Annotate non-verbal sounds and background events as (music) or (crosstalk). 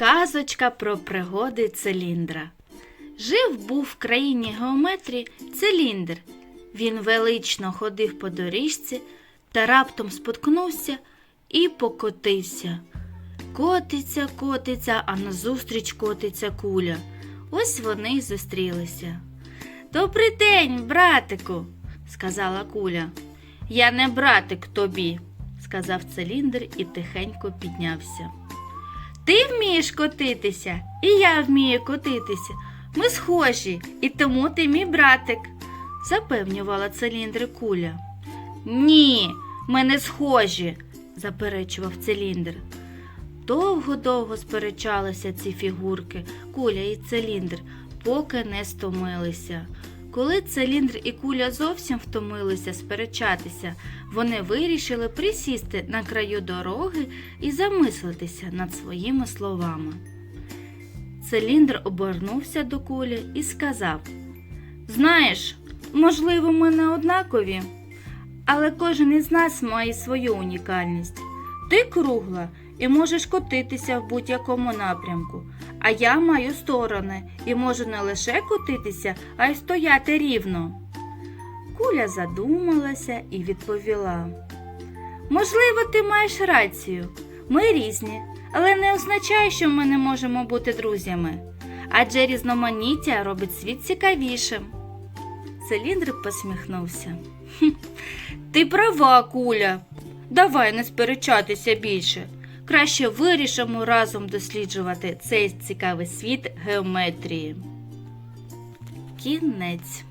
Казочка про пригоди циліндра. Жив був в країні геометрії циліндр. Він велично ходив по доріжці та раптом споткнувся і покотився. Котиться, котиться, а назустріч котиться куля. Ось вони й зустрілися. Добрий день, братику, сказала куля. Я не братик тобі, сказав циліндр і тихенько піднявся. Ти вмієш котитися, і я вмію котитися. Ми схожі, і тому ти мій братик, запевнювала циліндр куля. Ні, ми не схожі, заперечував циліндр. Довго-довго сперечалися ці фігурки, куля і циліндр, поки не стомилися. Коли циліндр і куля зовсім втомилися сперечатися, вони вирішили присісти на краю дороги і замислитися над своїми словами. Циліндр обернувся до кулі і сказав: Знаєш, можливо, ми не однакові, але кожен із нас має свою унікальність. Ти кругла і можеш котитися в будь-якому напрямку, а я маю сторони і можу не лише котитися, а й стояти рівно. Куля задумалася і відповіла: Можливо, ти маєш рацію. Ми різні, але не означає, що ми не можемо бути друзями. Адже різноманіття робить світ цікавішим. Циліндр посміхнувся. «Хм, (laughs) Ти права, куля. Давай не сперечатися більше. Краще вирішимо разом досліджувати цей цікавий світ геометрії. Кінець.